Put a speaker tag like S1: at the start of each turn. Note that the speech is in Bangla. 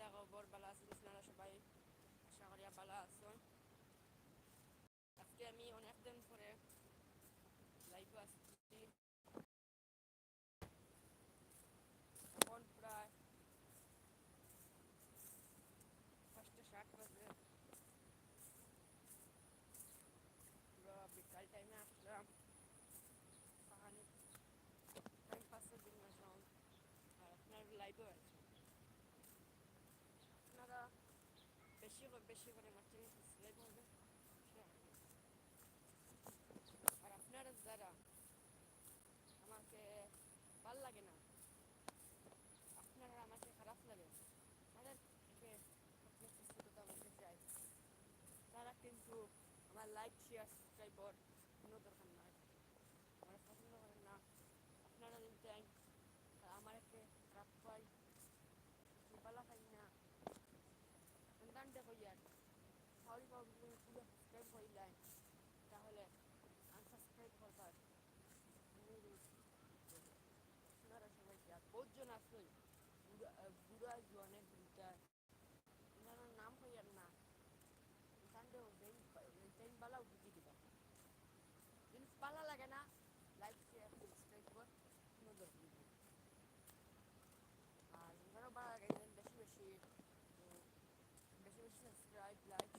S1: দেখো বর ভালো আছেন আপনারা সবাই আশা করি ভালো আছেন আজকে আমি অনেকদিন পরে লাইভে আসছি এখন প্রায় পাঁচটা ষাট বাজে পুরো বিকাল টাইমে আসলাম পাহাড়ে টাইম পাসের জন্য আসলাম আর আপনার লাইভও আছে বেশি করে আমার চ্যানেল সাবস্ক্রাইব করবেন আর আপনারা যারা আমাকে ভালো লাগে না, আপনারা আমাকে খারাপ লাগে, তাদের থেকে আপনি কিছু কথা বলতে চাই। তারা কিন্তু আমার লাইক শেয়ার সাবস্ক্রাইবার কোনো দরকার নাই আমার পছন্দ করেন না আপনারা যদি চাই আমার একটা খারাপ পাই কি ভালো পাই না সন্তানটা কইয়ার হাউরি বাবু পুরো সাবস্ক্রাইব হইলাই তাহলে আনসাবস্ক্রাইব করবার। আপনারা সবাই যাক বহুতজন আসবেন বুড়া জনে বুড়া ওনার নাম হইয়ার না সন্দেহ ট্রেন বালাও বুঝি দিবা জিনিস ভালো লাগে না লাইক শেয়ার সাবস্ক্রাইব কর কোনো দরকার Christmas dried black